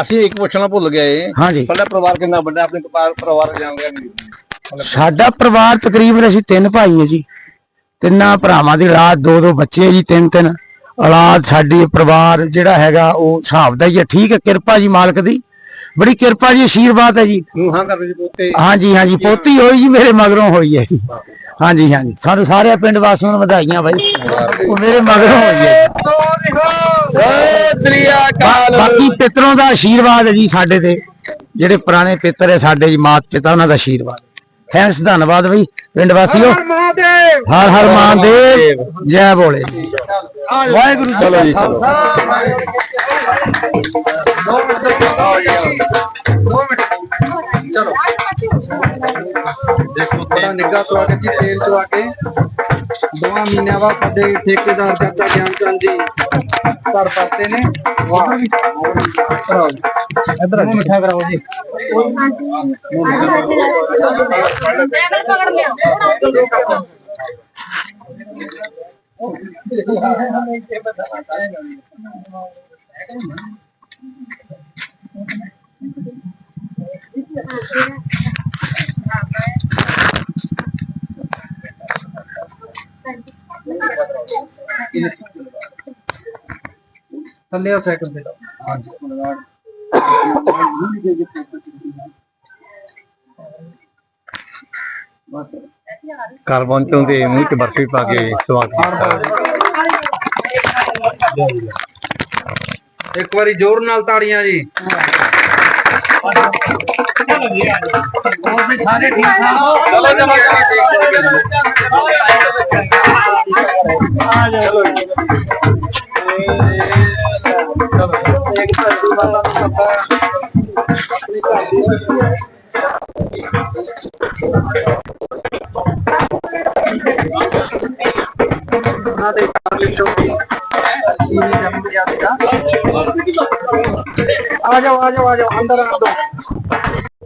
ਅਸੀਂ ਇੱਕ ਪੁੱਛਣਾ ਭੁੱਲ ਗਏ ਹਾਂਜੀ। ਸਾਡਾ ਪਰਿਵਾਰ ਕਿੰਨਾ ਵੱਡਾ? ਆਪਣੇ ਪਰਿਵਾਰ ਪਰਿਵਾਰ ਜਾਣਦੇ ਨਹੀਂ? ਸਾਡਾ ਪਰਿਵਾਰ ਤਕਰੀਬਨ ਅਸੀਂ ਤਿੰਨ ਭਾਈ ਹਾਂ ਜੀ। ਤਿੰਨਾਂ ਭਰਾਵਾਂ ਦੀ ਔਲਾਦ ਦੋ ਦੋ ਬੱਚੇ ਜੀ ਤਿੰਨ ਤਿੰਨ। ਔਲਾਦ ਸਾਡੀ ਪਰਿਵਾਰ ਜਿਹੜਾ ਹੈਗਾ ਉਹ ਹਿਸਾਬ ਦਾ ਹੀ ਹੈ ਠੀਕ ਹੈ ਕਿਰਪਾ ਜੀ ਮਾਲਕ ਦੀ। ਬੜੀ ਕਿਰਪਾ ਜੀ ਆਸ਼ੀਰਵਾਦ ਹੈ ਜੀ। ਹਾਂ ਕਰਦੇ ਜੀ ਪੋਤੇ। ਹਾਂਜੀ ਹਾਂਜੀ ਪੋਤੀ ਹੋਈ ਜੀ ਮੇਰੇ ਮਗਰੋਂ ਹੋਈ ਹੈ ਜੀ। ਹਾਂਜੀ ਹਾਂਜੀ। ਸਾਨੂੰ ਸਾਰੇ ਪਿੰਡ ਵਾਸੀਆਂ ਨੂੰ ਵਧਾਈਆਂ ਬਾਈ। ਉਹ ਮੇਰੇ ਮਗਰੋਂ ਹੋਈ ਹੈ। ਬਾਕੀ ਪਿਤਰੋਂ ਦਾ ਆਸ਼ੀਰਵਾਦ ਹੈ ਜੀ ਸਾਡੇ ਤੇ। ਜਿਹੜੇ ਪੁਰਾਣੇ ਪਿੱਤਰ ਹੈ ਸਾਡੇ ਜੀ ਮਾਤ ਪਿਤਾ ਉਹਨਾਂ ਦਾ ਆਸ਼ੀਰਵਾਦ। ਥੈਂਕਸ ਧੰਨਵਾਦ ਬਈ ਪਿੰਡ ਵਾਸੀਓ। ਹਰ ਹਰ ਮਹਾਦੇਵ। ਜੈ ਬੋਲੇ। ਵਾਹਿਗੁਰੂ ਚਲੋ ਜੀ ਚਲੋ। ਬੜਾ ਨਿੱਘਾ ਸਵਾਗਤ ਜੀ ਤੇਲ ਚਵਾ ਕੇ। ਦੋਵਾਂ ਮਹੀਨਿਆਂ ਬਾਅਦ ਸਾਡੇ ਠੇਕੇਦਾਰ ਚਾਚਾ ਗਿਆਨ ਚੰਦ ਜੀ ਘਰ ਪਰਤੇ ਨੇ। ਵਾਹ। ਕਰਾਓ ਜੀ। ਇਧਰ ਮਿੱਠਾ ਕਰਾਓ ਜੀ। ਪਕੜ ਲਿਆ ਥੱਲੇ ਆ ਸਾਈਕਲ ਤੇ। ਘਰ ਪਹੁੰਚੋਂ ਤੇ ਮੂੰਹ ਚ ਬਰਫੀ ਪਾ ਕੇ ਸਵਾਗਤ ਕੀਤਾ। ਇੱਕ ਵਾਰੀ ਜ਼ੋਰ ਨਾਲ ਤਾੜੀਆਂ ਜੀ। ਚਲੋ ਚਲੋ ਇੱਕ ਧਰਤੀ ਮਾਤਾ ਨੂੰ ਪਤਾ ਆਪਣੀ ਘਰ ਦੀ ਉਹਨਾਂ ਦੇ ਘਰ ਵਿੱਚ ਚੋਰੀ ਚੀਨੀ ਜੰਮ ਆ ਜਾਓ ਆ ਜਾਓ ਆ ਜਾਓ, ਅੰਦਰ ਆ ਜਾਓ।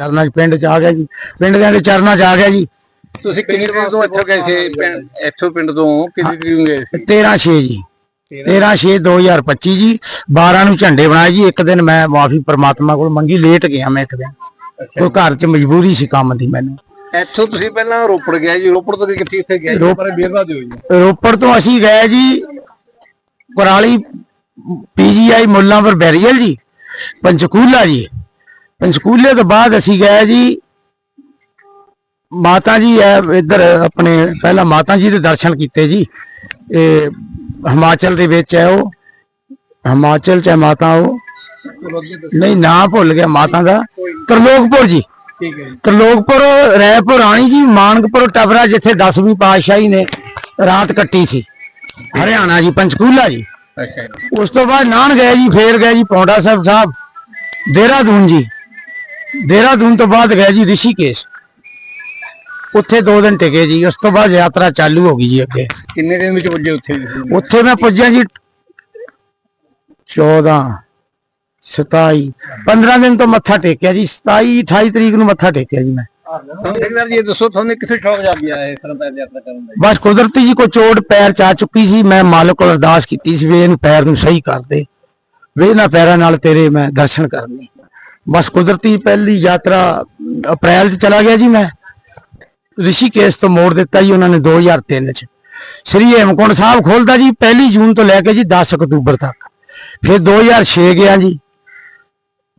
ਚਰਨਾਂ 'ਚ ਪਿੰਡ ਚ ਆ ਗਿਆ ਜੀ। ਪਿੰਡ ਦੇ ਦੇ ਚਰਨਾਂ 'ਚ ਆ ਗਿਆ ਜੀ। ਤੁਸੀਂ ਕਿੰਨੀ ਤਰੀਕ ਤੋਂ ਇੱਥੋਂ ਗਏ ਸੀ? ਪਿੰਡ- ਇੱਥੋਂ ਪਿੰਡ ਤੋਂ ਕਿੰਨੀ ਤਰੀਕ ਨੂੰ ਗਏ ਸੀ? 13 6 ਜੀ। 13 6 2025 ਜੀ। 12 ਨੂੰ ਝੰਡੇ ਬਣਾਏ ਜੀ। ਇੱਕ ਦਿਨ ਮੈਂ ਮਾਫੀ ਪ੍ਰਮਾਤਮਾ ਕੋਲ ਮੰਗੀ ਲੇਟ ਗਿਆ ਮੈਂ ਇੱਕ ਦਿਨ। ਕੋਈ ਘਰ 'ਚ ਮਜਬੂਰੀ ਸੀ ਕੰਮ ਦੀ ਮੈਨੂੰ। ਇੱਥੋਂ ਤੁਸੀਂ ਪਹਿਲਾਂ ਰੋਪੜ ਗਏ ਜੀ। ਰੋਪੜ ਤੋਂ ਕਿੱਥੇ ਕਿੱਥੇ ਗਏ ਜੀ? ਬੇਰਵਾ ਦਿਓ ਜੀ। ਰੋਪੜ ਤੋਂ ਅਸੀਂ ਗਏ ਜੀ ਕੁਰਾਲੀ ਪੀਜੀਆਈ ਮੁੱਲਾਂਪੁਰ ਬੈਰੀਅਲ ਜੀ। ਪੰਚਕੂਲਾ ਜੀ। ਪੰਚਕੂਲੇ ਤੋਂ ਬਾਅਦ ਅਸੀਂ ਗਏ ਜੀ। ਮਾਤਾ ਜੀ ਹੈ ਇੱਧਰ ਆਪਣੇ ਪਹਿਲਾਂ ਮਾਤਾ ਜੀ ਦੇ ਦਰਸ਼ਨ ਕੀਤੇ ਜੀ। ਇਹ ਹਿਮਾਚਲ ਦੇ ਵਿੱਚ ਹੈ ਉਹ। ਹਿਮਾਚਲ ਚ ਹੈ ਮਾਤਾ ਉਹ। ਨਹੀਂ ਨਾਂ ਭੁੱਲ ਗਿਆ ਮਾਤਾ ਦਾ। ਤਰਲੋਕਪੁਰ ਜੀ। ਠੀਕ ਹੈ ਜੀ। ਤਰਲੋਕਪੁਰ ਰੈਪੁਰ ਰਾਣੀ ਜੀ ਮਾਨਕਪੁਰ ਟਬਰਾ ਜਿੱਥੇ 10ਵੀਂ ਪਾਤਸ਼ਾਹੀ ਨੇ ਰਾਤ ਕੱਟੀ ਸੀ। ਹਰਿਆਣਾ ਜੀ ਪੰਚਕੂਲਾ ਜੀ। ਉਸ ਤੋਂ ਬਾਅਦ ਨਾਨ ਗਏ ਜੀ ਫੇਰ ਗਏ ਜੀ ਪੌਂਡਾ ਸਾਹਿਬ ਸਾਹਿਬ। ਦੇਹਰਾਦੂਨ ਜੀ। ਦੇਹਰਾਦੂਨ ਤੋਂ ਬਾਅਦ ਗਏ ਜੀ ਰਿਸ਼ੀਕੇਸ਼। ਉੱਥੇ ਦੋ ਦਿਨ ਟਿਕੇ ਜੀ ਉਸ ਤੋਂ ਬਾਅਦ ਯਾਤਰਾ ਚਾਲੂ ਹੋ ਗਈ ਜੀ ਅੱਗੇ। ਕਿੰਨੇ ਦਿਨ ਵਿੱਚ ਪੁੱਜੇ ਉੱਥੇ? ਉੱਥੇ ਮੈਂ ਪੁੱਜਿਆ ਜੀ 14 27 15 ਦਿਨ ਤੋਂ ਮੱਥਾ ਟੇਕਿਆ ਜੀ 27 28 ਤਰੀਕ ਨੂੰ ਮੱਥਾ ਟੇਕਿਆ ਜੀ ਮੈਂ। ਸੰਗਤ ਜੀ ਇਹ ਦੱਸੋ ਤੁਹਾਨੂੰ ਕਿਸੇ ਸ਼ੌਕ ਜਾ ਗਿਆ ਹੈ ਸਰਪੰਚ ਯਾਤਰਾ ਕਰਨ ਦਾ? ਬਸ ਕੁਦਰਤੀ ਜੀ ਕੋਈ ਚੋਟ ਪੈਰ ਚ ਆ ਚੁੱਕੀ ਸੀ ਮੈਂ ਮਾਲਕ ਕੋਲ ਅਰਦਾਸ ਕੀਤੀ ਸੀ ਵੀ ਇਹਨੂੰ ਪੈਰ ਨੂੰ ਸਹੀ ਕਰ ਦੇ। ਵੀ ਇਹਨਾਂ ਪੈਰਾਂ ਨਾਲ ਤੇਰੇ ਮੈਂ ਦਰਸ਼ਨ ਕਰਨੇ ਬਸ ਕੁਦਰਤੀ ਪਹਿਲੀ ਯਾਤਰਾ ਅਪ੍ਰੈਲ ਚ ਚਲਾ ਗਿਆ ਜੀ ਮੈਂ। ਰਿਸ਼ੀਕੇਸ਼ ਤੋਂ ਮੋੜ ਦਿੱਤਾ ਜੀ ਉਹਨਾਂ ਨੇ 2003 ਚ। ਸ੍ਰੀ ਹੇਮਕੁੰਟ ਸਾਹਿਬ ਖੋਲਦਾ ਜੀ ਪਹਿਲੀ ਜੂਨ ਤੋਂ ਲੈ ਕੇ ਜੀ 10 ਅਕਤੂਬਰ ਤੱਕ। ਫਿਰ 2006 ਗਿਆ ਜੀ।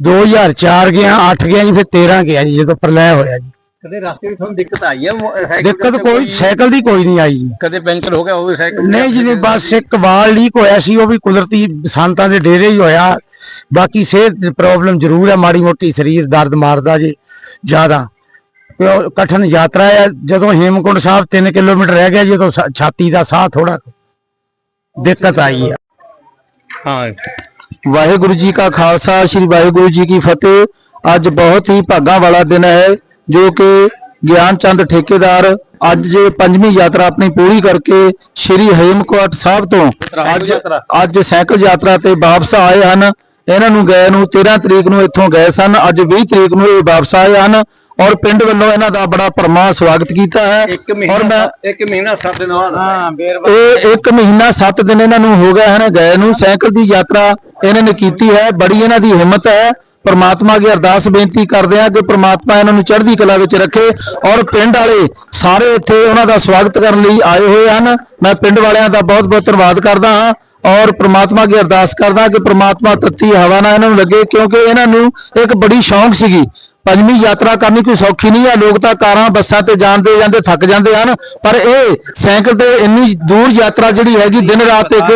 2004 ਗਿਆ 8 ਗਿਆ ਜੀ, ਫਿਰ 13 ਗਿਆ ਜੀ, ਜਦੋਂ ਪ੍ਰਲੈ ਹੋਇਆ ਜੀ। ਕਦੇ ਰਸਤੇ ਵਿੱਚ ਤੁਹਾਨੂੰ ਦਿੱਕਤ ਆਈ ਹੈ ਸਾਈਕਲ ਦਿੱਕਤ ਤੇ ਕੋਈ ਸਾਈਕਲ ਦੀ ਕੋਈ ਨਹੀਂ ਆਈ ਜੀ। ਕਦੇ ਪੈਂਚਰ ਹੋ ਗਿਆ ਹੋਵੇ ਸਾਈਕਲ ਨਹੀਂ ਜੀ ਨਹੀਂ ਬਸ ਇੱਕ ਵਾਲ ਲੀਕ ਹੋਇਆ ਸੀ ਉਹ ਵੀ ਕੁਦਰਤੀ ਸੰਤਾਂ ਦੇ ਡੇਰੇ ਹੀ ਹੋਇਆ। ਬਾਕੀ ਸਿਹਤ ਪ੍ਰੋਬਲਮ ਜ਼ਰੂਰ ਹੈ ਮਾੜੀ ਮੋਟੀ ਸਰੀਰ ਦਰਦ ਮਾਰਦਾ ਜੀ ਜ਼ਿਆਦਾ। ਕਠਨ ਯਾਤਰਾ ਹੈ ਜਦੋਂ ਹੇਮਕੁੰਡ ਸਾਹਿਬ 3 ਕਿਲੋਮੀਟਰ ਰਹਿ ਗਿਆ ਜਦੋਂ ਛਾਤੀ ਦਾ ਸਾਹ ਥੋੜਾ ਦਿੱਕਤ ਆਈ ਹੈ ਹਾਂ ਵਾਹਿਗੁਰੂ ਜੀ ਕਾ ਖਾਲਸਾ ਸ੍ਰੀ ਵਾਹਿਗੁਰੂ ਜੀ ਕੀ ਫਤਿਹ। ਅੱਜ ਬਹੁਤ ਹੀ ਭਾਗਾਂ ਵਾਲਾ ਦਿਨ ਹੈ। ਜੋ ਕਿ ਗਿਆਨ ਚੰਦ ਠੇਕੇਦਾਰ ਅੱਜ ਪੰਜਵੀਂ ਯਾਤਰਾ ਆਪਣੀ ਪੂਰੀ ਕਰਕੇ ਸ੍ਰੀ ਹੇਮਕੋਟ ਸਾਹਿਬ ਤੋਂ ਅੱਜ ਅੱਜ ਸਾਈਕਲ ਯਾਤਰਾ ਤੇ ਵਾਪਸ ਆਏ ਹਨ। ਇਹਨਾਂ ਨੂੰ ਗਏ ਨੂੰ 13 ਤਰੀਕ ਨੂੰ ਇੱਥੋਂ ਗਏ ਸਨ। ਅੱਜ 20 ਤਰੀਕ ਨੂੰ ਇਹ ਵਾਪਸ ਆਏ ਹਨ ਔਰ ਪਿੰਡ ਵੱਲੋਂ ਇਹਨਾਂ ਦਾ ਬੜਾ ਭਰਮਾ ਸਵਾਗਤ ਕੀਤਾ ਹੈ। ਔਰ ਮੈਂ ਇੱਕ ਮਹੀਨਾ ਸੱਤ ਦਿਨ ਬਾਅਦ। ਹਾਂ ਇਹ ਇੱਕ ਮਹੀਨਾ 7 ਦਿਨ ਇਹਨਾਂ ਨੂੰ ਹੋ ਗਏ ਹਨ ਗਏ ਨੂੰ। ਸਾਈਕਲ ਦੀ ਯਾਤਰਾ ਇਹਨਾਂ ਨੇ ਕੀਤੀ ਹੈ। ਬੜੀ ਇਹਨਾਂ ਦੀ ਹਿੰਮਤ ਹੈ। ਪ੍ਰਮਾਤਮਾ ਅੱਗੇ ਅਰਦਾਸ ਬੇਨਤੀ ਕਰਦੇ ਆ ਕਿ ਪ੍ਰਮਾਤਮਾ ਇਹਨਾਂ ਨੂੰ ਚੜ੍ਹਦੀ ਕਲਾ ਵਿੱਚ ਰੱਖੇ ਔਰ ਪਿੰਡ ਵਾਲੇ ਸਾਰੇ ਇੱਥੇ ਉਹਨਾਂ ਦਾ ਸਵਾਗਤ ਕਰਨ ਲਈ ਆਏ ਹੋਏ ਹਨ। ਮੈਂ ਪਿੰਡ ਵਾਲਿਆਂ ਦਾ ਬਹੁਤ ਬਹੁਤ ਧੰਨਵਾਦ ਕਰਦਾ ਹਾਂ ਔਰ ਪ੍ਰਮਾਤਮਾ ਅੱਗੇ ਅਰਦਾਸ ਕਰਦਾ ਕਿ ਪ੍ਰਮਾਤਮਾ ਤੱਤੀ ਹਵਾ ਨਾਲ ਇਹਨਾਂ ਨੂੰ ਲੱਗੇ ਕਿਉਂਕਿ ਇਹਨਾਂ ਨੂੰ ਇੱਕ ਬੜੀ ਸ਼ੌਂਕ ਸੀਗੀ। ਪੰਜਵੀਂ ਯਾਤਰਾ ਕਰਨੀ ਕੋਈ ਸੌਖੀ ਨਹੀਂ ਹੈ ਲੋਕ ਤਾਂ ਕਾਰਾਂ ਬੱਸਾਂ ਤੇ ਜਾਂਦੇ ਜਾਂਦੇ ਥੱਕ ਜਾਂਦੇ ਹਨ। ਪਰ ਇਹ ਸਾਈਕਲ ਤੇ ਇੰਨੀ ਦੂਰ ਯਾਤਰਾ ਜਿਹੜੀ ਹੈਗੀ ਦਿਨ ਰਾਤ ਇੱਕ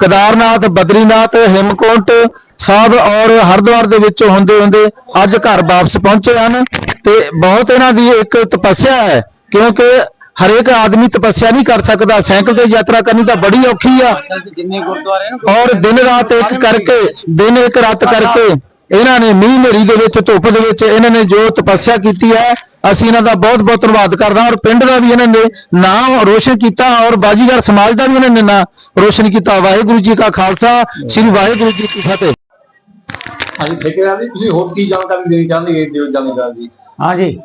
ਕੇਦਾਰਨਾਥ ਬਦਰੀਨਾਥ ਹਿਮਕੁੰਟ ਸਾਹਿਬ ਔਰ ਹਰਿਦੁਆਰ ਦੇ ਵਿੱਚ ਹੁੰਦੇ ਹੁੰਦੇ ਅੱਜ ਘਰ ਵਾਪਸ ਪਹੁੰਚੇ ਹਨ ਤੇ ਬਹੁਤ ਇਹਨਾਂ ਦੀ ਇੱਕ ਤਪੱਸਿਆ ਹੈ ਕਿਉਂਕਿ ਹਰੇਕ ਆਦਮੀ ਤਪੱਸਿਆ ਨਹੀਂ ਕਰ ਸਕਦਾ। ਸਾਈਕਲ ਤੇ ਯਾਤਰਾ ਕਰਨੀ ਤਾਂ ਬੜੀ ਔਖੀ ਆ। ਔਰ ਦਿਨ ਰਾਤ ਇੱਕ ਕਰਕੇ ਦਿਨ ਇੱਕ ਰਾਤ ਕਰਕੇ ਇਹਨਾਂ ਨੇ ਮੀਂਹ ਹਨੇਰੀ ਦੇ ਵਿੱਚ ਧੁੱਪ ਦੇ ਵਿੱਚ ਇਹਨਾਂ ਨੇ ਜੋ ਤਪੱਸਿਆ ਕੀਤੀ ਹੈ ਅਸੀਂ ਇਹਨਾਂ ਦਾ ਬਹੁਤ ਬਹੁਤ ਧੰਨਵਾਦ ਕਰਦੇ ਹਾਂ ਔਰ ਪਿੰਡ ਦਾ ਵੀ ਇਹਨਾਂ ਨੇ ਨਾਮ ਰੋਸ਼ਨ ਕੀਤਾ ਔਰ ਬਾਜੀਗਰ ਸਮਾਜ ਦਾ ਵੀ ਇਹਨਾਂ ਨੇ ਨਾਮ ਰੋਸ਼ਨ ਕੀਤਾ। ਵਾਹਿਗੁਰੂ ਜੀ ਕਾ ਖਾਲਸਾ ਸ੍ਰੀ ਵਾਹਿਗੁਰੂ ਜੀ ਕੀ ਫਤਿਹ। ਹਾਂਜੀ ਠੇਕੇਦਾਰ ਜੀ ਤੁਸੀਂ ਹੋਰ ਕੀ ਜਾਣਕਾਰੀ ਦੇਣੀ ਚਾਹੁੰਦੇ ਹੋ ਜਾਣਕਾਰੀ? ਜੀ। ਹਾਂਜੀ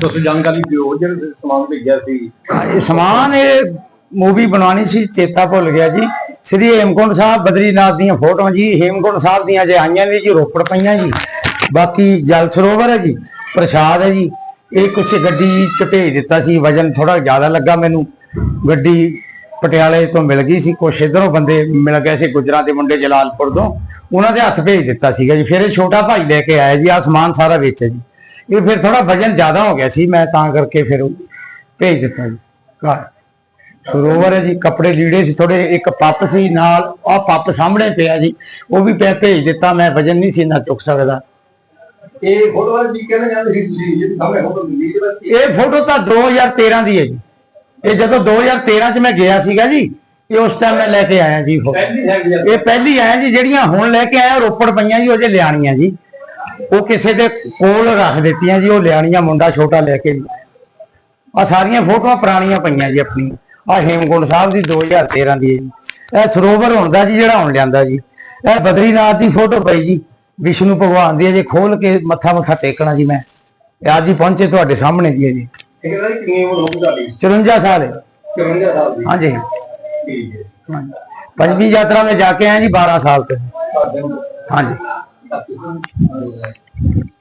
ਤੁਸੀਂ ਜਾਣਕਾਰੀ ਦਿਓ ਜਿਹੜੇ ਸਮਾਨ ਭੇਜਿਆ ਸੀ। ਇਹ ਸਮਾਨ ਇਹ ਮੂਵੀ ਬਣਾਉਣੀ ਸੀ ਚੇਤਾ ਭੁੱਲ ਗਿਆ ਜੀ। ਸ੍ਰੀ ਹੇਮਕੁੰਟ ਸਾਹਿਬ ਬਦਰੀਨਾਥ ਦੀਆਂ ਫੋਟੋਆਂ ਜੀ, ਹੇਮਕੁੰਟ ਸਾਹਿਬ ਦੀਆਂ ਜੇ ਆਈਆਂ ਨੇ ਜੀ ਰੋਪੜ ਪਈਆਂ ਜੀ। ਬਾਕੀ ਜਲ ਸਰੋਵਰ ਹੈ ਜੀ, ਪ੍ਰਸ਼ਾਦ ਹੈ ਜੀ। ਇਹ ਕੁਛ ਗੱਡੀ ਚ ਭੇਜ ਦਿੱਤਾ ਸੀ, ਵਜਨ ਥੋੜਾ ਜ਼ਿਆਦਾ ਲੱਗਾ ਮੈਨੂੰ। ਗੱਡੀ ਪਟਿਆਲੇ ਤੋਂ ਮਿਲ ਗਈ ਸੀ, ਕੁਛ ਇਧਰੋਂ ਬੰਦੇ ਮਿਲ ਗਏ ਸੀ ਗੁਜਰਾਂ ਦੇ ਮੁੰਡੇ ਜਲਾਲਪੁਰ ਤੋਂ। ਉਹਨਾਂ ਦੇ ਹੱਥ ਭੇਜ ਦਿੱਤਾ ਸੀਗਾ ਜੀ। ਫਿਰ ਇਹ ਛੋਟਾ ਭਾਈ ਲੈ ਕੇ ਆਇਆ ਜੀ ਆ ਸਮਾਨ ਸਾਰਾ ਵੇਚਿਆ ਜੀ। ਇਹ ਫਿਰ ਥੋੜਾ ਵਜਨ ਜ਼ਿਆਦਾ ਹੋ ਗਿਆ ਸੀ, ਮੈਂ ਤਾਂ ਕਰਕੇ ਫਿਰ ਉਹ ਭੇਜ ਦਿੱਤਾ ਜੀ। ਘਰ। ਸਰੋਵਰ ਹੈ ਜੀ ਕੱਪੜੇ ਲੀੜੇ ਸੀ ਥੋੜੇ ਇੱਕ ਪੱਪ ਸੀ ਨਾਲ ਆਹ ਪੱਪ ਸਾਹਮਣੇ ਪਿਆ ਜੀ ਉਹ ਵੀ ਪਿਆ ਭੇਜ ਦਿੱਤਾ ਮੈਂ ਵਜਨ ਨਹੀਂ ਸੀ ਨਾ ਚੁੱਕ ਸਕਦਾ। ਇਹ ਫੋਟੋ ਜੀ ਕਹਿਣਾ ਚਾਹੁੰਦੇ ਸੀ ਤੁਸੀਂ? ਜੇ ਸਾਹਮਣੇ ਫੋਟੋ ਮਿਲੀ ਤੇ ਇਹ ਫੋਟੋ ਤਾਂ 2013 ਦੀ ਹੈ ਜੀ। ਇਹ ਜਦੋਂ 2013 ਚ ਮੈਂ ਗਿਆ ਸੀਗਾ ਜੀ ਇਹ ਉਸ ਟਾਈਮ ਮੈਂ ਲੈ ਕੇ ਆਇਆ ਜੀ ਫੋਟੋ ਇਹ ਪਹਿਲੀ ਆਇਆ ਜੀ ਜਿਹੜੀਆਂ ਹੁਣ ਲੈ ਕੇ ਆਇਆ ਰੋਪੜ ਪਈਆਂ ਜੀ ਉਹ ਜੇ ਲਿਆਣੀਆਂ ਜੀ। ਉਹ ਕਿਸੇ ਦੇ ਕੋਲ ਰੱਖ ਦਿੱਤੀਆਂ ਜੀ ਉਹ ਲਿਆਣੀਆਂ ਮੁੰਡਾ ਛੋਟਾ ਲੈ ਕੇ। ਆ ਸਾਰੀਆਂ ਫੋਟੋਆਂ ਪੁਰਾਣੀਆਂ ਪਈਆਂ ਜੀ ਆਪਣੀ ਆ ਹੇਮਕੁੰਡ ਸਾਹਿਬ ਦੀ 2013 ਦੀ ਹੈ ਜੀ। ਇਹ ਸਰੋਵਰ ਹੁੰਦਾ ਜੀ ਜਿਹੜਾ ਹੁਣ ਲਿਆਂਦਾ ਜੀ। ਇਹ ਬਦਰੀਨਾਥ ਦੀ ਫੋਟੋ ਪਈ ਜੀ। ਵਿਸ਼ਨੂੰ ਭਗਵਾਨ ਦੀ ਜੇ। ਖੋਲ ਕੇ ਮੱਥਾ ਮੱਥਾ ਟੇਕਣਾ ਜੀ ਮੈਂ। ਇਹ ਅੱਜ ਹੀ ਪਹੁੰਚੇ ਤੁਹਾਡੇ ਸਾਹਮਣੇ ਜੀ ਹੈ ਜੀ। ਸਾਲ ਹੈ। ਹਾਂਜੀ। ਠੀਕ ਪੰਜਵੀਂ ਯਾਤਰਾ ਮੈਂ ਜਾ ਕੇ ਆਇਆ ਜੀ 12 ਸਾਲ ਤੋਂ। ਹਾਂਜੀ।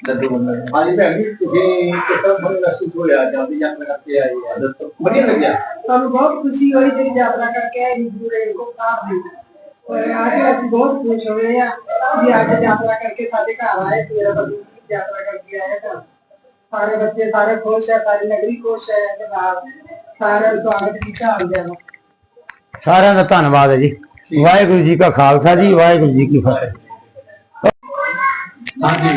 हाँ जी ਹਾਂਜੀ ਭੈਣ ਜੀ ਤੁਸੀਂ ਕਿਸ ਤਰ੍ਹਾਂ ਤੁਹਾਨੂੰ ਮਹਿਸੂਸ ਹੋਇਆ ਜਾਂਦੀ ਯਾਤਰਾ ਕਰਕੇ ਆਏ ਆ ਦੱਸੋ। ਵਧੀਆ ਲੱਗਿਆ। ਸਾਨੂੰ ਬਹੁਤ ਖੁਸ਼ੀ ਹੋਈ ਜਿਹੜੀ ਯਾਤਰਾ ਕਰਕੇ ਆਏ ਜੀ ਪੂਰੇ ਕੋਪਾਰ ਦੀ ਔਰ ਅੱਜ ਅਸੀਂ ਬਹੁਤ ਖੁਸ਼ ਹੋਏ ਆ। ਵੀ ਅੱਜ ਯਾਤਰਾ ਕਰਕੇ ਸਾਡੇ ਘਰ ਆਏ ਤੇਰਾ ਬੰਦੂ ਯਾਤਰਾ ਕਰਕੇ ਆਏ ਘਰ। ਸਾਰੇ ਬੱਚੇ ਸਾਰੇ ਖੁਸ਼ ਹੈ ਸਾਰੀ ਨਗਰੀ ਖੁਸ਼ ਹੈ ਤੇ ਸਾਰਿਆਂ ਦਾ ਸਵਾਗਤ ਕੀਤਾ ਆਉਂਦਿਆਂ ਨੂੰ। ਸਾਰਿਆਂ ਦਾ ਧੰਨਵਾਦ ਹੈ ਜੀ। ਵਾਹਿਗੁਰੂ ਜੀ ਕਾ ਖਾਲਸਾ ਜੀ ਵਾਹਿਗੁਰੂ ਜੀ ਕੀ ਫਤਿਹ। ਹਾਂਜੀ।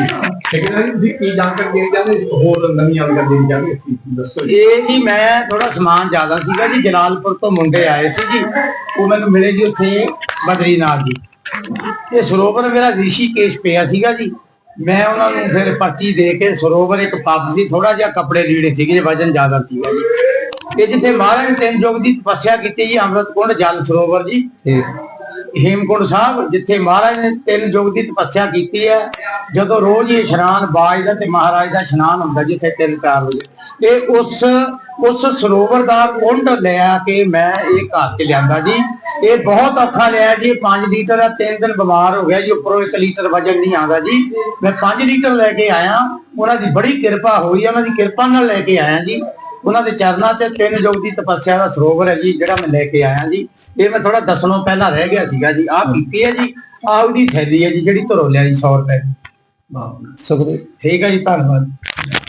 ਜੀ ਤੁਸੀਂ ਕੀ ਜਾਣਕਾਰੀ ਦੇਣੀ ਚਾਹੁੰਦੇ ਹੋਰ ਨਵੀਂ ਜਾਣਕਾਰੀ ਦੇਣੀ ਚਾਹੁੰਦੇ ਸੀ ਦੱਸੋ ਜੀ? ਇਹ ਜੀ ਮੈਂ ਥੋੜਾ ਸਮਾਨ ਜ਼ਿਆਦਾ ਸੀਗਾ ਜੀ ਜਲਾਲਪੁਰ ਤੋਂ ਮੁੰਡੇ ਆਏ ਸੀ ਜੀ। ਉਹ ਮੈਨੂੰ ਮਿਲੇ ਜੀ ਉੱਥੇ ਬਦਰੀਨਾਥ ਜੀ। ਇਹ ਸਰੋਵਰ ਮੇਰਾ ਰਿਸ਼ੀਕੇਸ਼ ਪਿਆ ਸੀਗਾ ਜੀ। ਮੈਂ ਉਹਨਾਂ ਨੂੰ ਫਿਰ ਪਰਚੀ ਦੇ ਕੇ ਸਰੋਵਰ ਇੱਕ ਪੱਪ ਸੀ ਥੋੜਾ ਜਿਹਾ ਕੱਪੜੇ ਲੀੜੇ ਸੀਗੇ ਜੀ ਵਜਨ ਜ਼ਿਆਦਾ ਸੀਗਾ ਜੀ। ਇਹ ਜਿੱਥੇ ਮਹਾਰਾਜ ਤਿੰਨ ਯੁੱਗ ਦੀ ਤਪੱਸਿਆ ਕੀਤੀ ਜੀ ਅੰਮ੍ਰਿਤ ਕੁੰਡ ਜਲ ਸਰੋਵਰ ਜੀ। ਹੇਮਕੁੰਡ ਸਾਹਿਬ, ਜਿੱਥੇ ਮਹਾਰਾਜ ਨੇ ਤਿੰਨ ਯੁੱਗ ਦੀ ਤਪੱਸਿਆ ਕੀਤੀ ਹੈ, ਜਦੋਂ ਰੋਜ਼ ਹੀ ਇਸ਼ਨਾਨ, ਬਾਜ ਦਾ ਤੇ ਮਹਾਰਾਜ ਦਾ ਇਸ਼ਨਾਨ ਹੁੰਦਾ, ਜਿੱਥੇ ਤਿੰਨ ਚਾਰ ਵਜੇ। ਇਹ ਉਸ ਉਸ ਸਰੋਵਰ ਦਾ ਕੁੰਡ ਲਿਆ ਕੇ ਮੈਂ ਇਹ ਘਰ ਤੇ ਲਿਆਂਦਾ ਜੀ। ਇਹ ਬਹੁਤ ਔਖਾ ਲਿਆ ਜੀ 5 ਲੀਟਰ ਦਾ ਤਿੰਨ ਦਿਨ ਬਿਮਾਰ ਹੋ ਗਿਆ ਜੀ, ਉੱਪਰੋਂ 1 ਲੀਟਰ ਵਜਨ ਨਹੀਂ ਆਉਂਦਾ ਜੀ। ਮੈਂ 5 ਲੀਟਰ ਲੈ ਕੇ ਆਇਆ, ਉਹਨਾਂ ਦੀ ਬੜੀ ਕਿਰਪਾ ਹੋਈ, ਉਹਨਾਂ ਦੀ ਕਿਰਪਾ ਨਾਲ ਲੈ ਕੇ ਆਇਆ ਜੀ। ਉਹਨਾਂ ਦੇ ਚਰਨਾਂ 'ਚ ਤਿੰਨ ਯੁੱਗ ਦੀ ਤਪੱਸਿਆ ਦਾ ਸਰੋਵਰ ਹੈ ਜੀ ਜਿਹੜਾ ਮੈਂ ਲੈ ਕੇ ਆਇਆ ਜੀ। ਇਹ ਮੈਂ ਥੋੜਾ ਦੱਸਣੋਂ ਪਹਿਲਾਂ ਰਹਿ ਗਿਆ ਸੀਗਾ ਜੀ। ਆਹ ਕੀਤੀ ਹੈ ਜੀ ਆਹ ਉਹਦੀ ਥੈਲੀ ਹੈ ਜੀ ਜਿਹੜੀ ਧਰੋ ਲਿਆ ਜੀ 100 ਰੁਪਏ ਦੀ। ਸੁਖਦੇਵ। ਠੀਕ ਹੈ ਜੀ ਧੰਨਵਾਦ।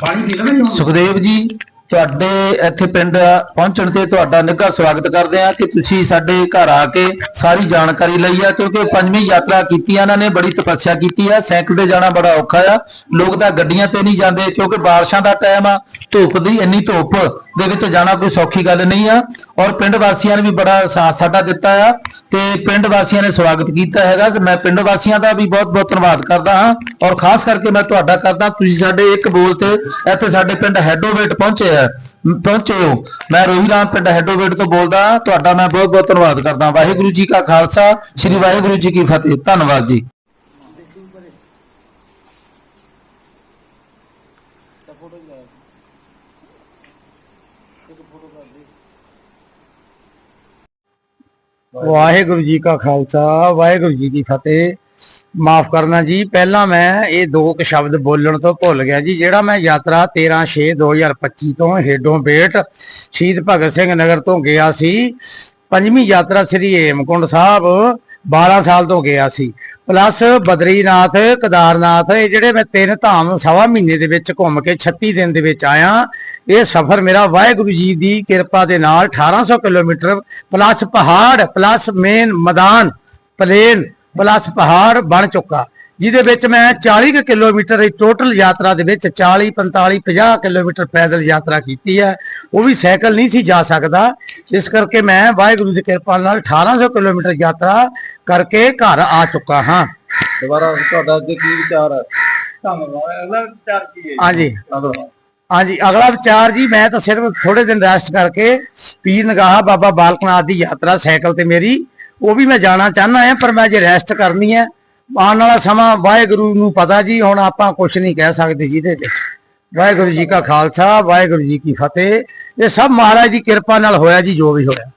ਪਾਣੀ ਪੀ ਲਵਾਂ ਜੀ? ਸੁਖਦੇਵ ਜੀ ਤੁਹਾਡੇ ਇੱਥੇ ਪਿੰਡ ਪਹੁੰਚਣ ਤੇ ਤੁਹਾਡਾ ਨਿੱਘਾ ਸਵਾਗਤ ਕਰਦੇ ਆ ਕਿ ਤੁਸੀਂ ਸਾਡੇ ਘਰ ਆ ਕੇ ਸਾਰੀ ਜਾਣਕਾਰੀ ਲਈ ਆ, ਕਿਉਂਕਿ ਪੰਜਵੀਂ ਯਾਤਰਾ ਕੀਤੀ ਆ, ਇਹਨਾਂ ਨੇ ਬੜੀ ਤਪੱਸਿਆ ਕੀਤੀ ਆ, ਸਾਈਕਲ ਤੇ ਜਾਣਾ ਬੜਾ ਔਖਾ ਆ, ਲੋਕ ਤਾਂ ਗੱਡੀਆਂ ਤੇ ਨਹੀਂ ਜਾਂਦੇ ਕਿਉਂਕਿ ਬਾਰਿਸ਼ਾਂ ਦਾ ਟਾਈਮ ਆ, ਧੁੱਪ ਦੀ ਇੰਨੀ ਧੁੱਪ ਦੇ ਵਿੱਚ ਜਾਣਾ ਕੋਈ ਸੌਖੀ ਗੱਲ ਨਹੀਂ ਆ, ਔਰ ਪਿੰਡ ਵਾਸੀਆਂ ਨੇ ਵੀ ਬੜਾ ਸਾਥ ਸਾਡਾ ਦਿੱਤਾ ਆ, ਤੇ ਪਿੰਡ ਵਾਸੀਆਂ ਨੇ ਸਵਾਗਤ ਕੀਤਾ ਹੈਗਾ, ਮੈਂ ਪਿੰਡ ਵਾਸੀਆਂ ਦਾ ਵੀ ਬਹੁਤ ਬਹੁਤ ਧੰਨਵਾਦ ਕਰਦਾ ਹਾਂ, ਔਰ ਖਾਸ ਕਰਕੇ ਮੈਂ ਤੁਹਾਡਾ ਕਰਦਾ, ਤੁਸੀਂ ਸਾਡੇ ਇੱਕ ਬੋਲ ਤੇ ਇੱਥੇ ਸਾਡੇ ਪਿੰਡ ਹੈਡੋਵੇਟ ਪਹੁੰਚੇ ਆ। ਪਹੁੰਚੇ ਹੋ। ਮੈਂ ਰੋਹੀ ਰਾਮ ਪਿੰਡ ਹੈਡੋਵੇਟ ਤੋਂ ਬੋਲਦਾ ਹਾਂ। ਤੁਹਾਡਾ ਮੈਂ ਬਹੁਤ ਬਹੁਤ ਧੰਨਵਾਦ ਕਰਦਾ ਵਾਹਿਗੁਰੂ ਜੀ ਕਾ ਖਾਲਸਾ, ਸ੍ਰੀ ਵਾਹਿਗੁਰੂ ਜੀ ਕੀ ਫਤਿਹ। ਧੰਨਵਾਦ ਜੀ। ਵਾਹਿਗੁਰੂ ਜੀ ਕਾ ਖਾਲਸਾ, ਵਾਹਿਗੁਰੂ ਜੀ ਕੀ ਫਤਿਹ। ਮਾਫ ਕਰਨਾ ਜੀ, ਪਹਿਲਾਂ ਮੈਂ ਇਹ ਦੋ ਕੁ ਸ਼ਬਦ ਬੋਲਣ ਤੋਂ ਭੁੱਲ ਗਿਆ ਜੀ, ਜਿਹੜਾ ਮੈਂ ਯਾਤਰਾ 13/6/2025 ਤੋਂ ਹੇਡੋਂ ਬੇਟ ਸ਼ਹੀਦ ਭਗਤ ਸਿੰਘ ਨਗਰ ਤੋਂ ਗਿਆ ਸੀ। ਪੰਜਵੀਂ ਯਾਤਰਾ ਸ੍ਰੀ ਹੇਮਕੁੰਡ ਸਾਹਿਬ 12 ਸਾਲ ਤੋਂ ਗਿਆ ਸੀ। ਪਲੱਸ ਬਦਰੀਨਾਥ, ਕਦਾਰਨਾਥ, ਇਹ ਜਿਹੜੇ ਮੈਂ ਤਿੰਨ ਧਾਮ ਸਵਾ ਮਹੀਨੇ ਦੇ ਵਿੱਚ ਘੁੰਮ ਕੇ 36 ਦਿਨ ਦੇ ਵਿੱਚ ਆਇਆ, ਇਹ ਸਫ਼ਰ ਮੇਰਾ ਵਾਹਿਗੁਰੂ ਜੀ ਦੀ ਕਿਰਪਾ ਦੇ ਨਾਲ 1800 ਕਿਲੋਮੀਟਰ ਪਲੱਸ ਪਹਾੜ, ਪਲੱਸ ਮੇਨ ਮੈਦਾਨ, ਪਲੇਨ ਪਲੱਸ ਪਹਾੜ ਬਣ ਚੁੱਕਾ। ਜਿਹਦੇ ਵਿੱਚ ਮੈਂ 40 ਕੁ ਕਿਲੋਮੀਟਰ ਟੋਟਲ ਯਾਤਰਾ ਦੇ ਵਿੱਚ 40 45 50 ਕਿਲੋਮੀਟਰ ਪੈਦਲ ਯਾਤਰਾ ਕੀਤੀ ਹੈ। ਉਹ ਵੀ ਸਾਈਕਲ ਨਹੀਂ ਸੀ ਜਾ ਸਕਦਾ। ਇਸ ਕਰਕੇ ਮੈਂ ਵਾਹਿਗੁਰੂ ਦੀ ਕਿਰਪਾ ਨਾਲ 1800 ਕਿਲੋਮੀਟਰ ਯਾਤਰਾ ਕਰਕੇ ਘਰ ਆ ਚੁੱਕਾ ਹਾਂ। ਦੁਬਾਰਾ ਤੁਹਾਡਾ ਅੱਗੇ ਕੀ ਵਿਚਾਰ ਹੈ? ਧੰਨਵਾਦ। ਅਗਲਾ ਵਿਚਾਰ ਕੀ ਹੈ ਹਾਂਜੀ। ਹਾਂਜੀ ਅਗਲਾ ਵਿਚਾਰ ਜੀ ਮੈਂ ਤਾਂ ਸਿਰਫ ਥੋੜੇ ਦਿਨ ਰੈਸਟ ਕਰਕੇ ਪੀਰ ਨਗਾਹ ਬਾਬਾ ਬਾਲਕਨਾਥ ਦੀ ਯਾਤਰਾ ਸਾਈਕਲ ਤੇ ਮੇਰੀ ਉਹ ਵੀ ਮੈਂ ਜਾਣਾ ਚਾਹਨਾ ਹਾਂ, ਪਰ ਮੈਂ ਜੇ ਰੈਸਟ ਕਰਨੀ ਹੈ। ਆਉਣ ਵਾਲਾ ਸਮਾਂ ਵਾਹਿਗੁਰੂ ਨੂੰ ਪਤਾ ਜੀ, ਹੁਣ ਆਪਾਂ ਕੁਝ ਨਹੀਂ ਕਹਿ ਸਕਦੇ ਜਿਹਦੇ ਵਿੱਚ। ਵਾਹਿਗੁਰੂ ਜੀ ਕਾ ਖਾਲਸਾ, ਵਾਹਿਗੁਰੂ ਜੀ ਕੀ ਫਤਿਹ। ਇਹ ਸਭ ਮਹਾਰਾਜ ਦੀ ਕਿਰਪਾ ਨਾਲ ਹੋਇਆ ਜੀ, ਜੋ ਵੀ ਹੋਇਆ।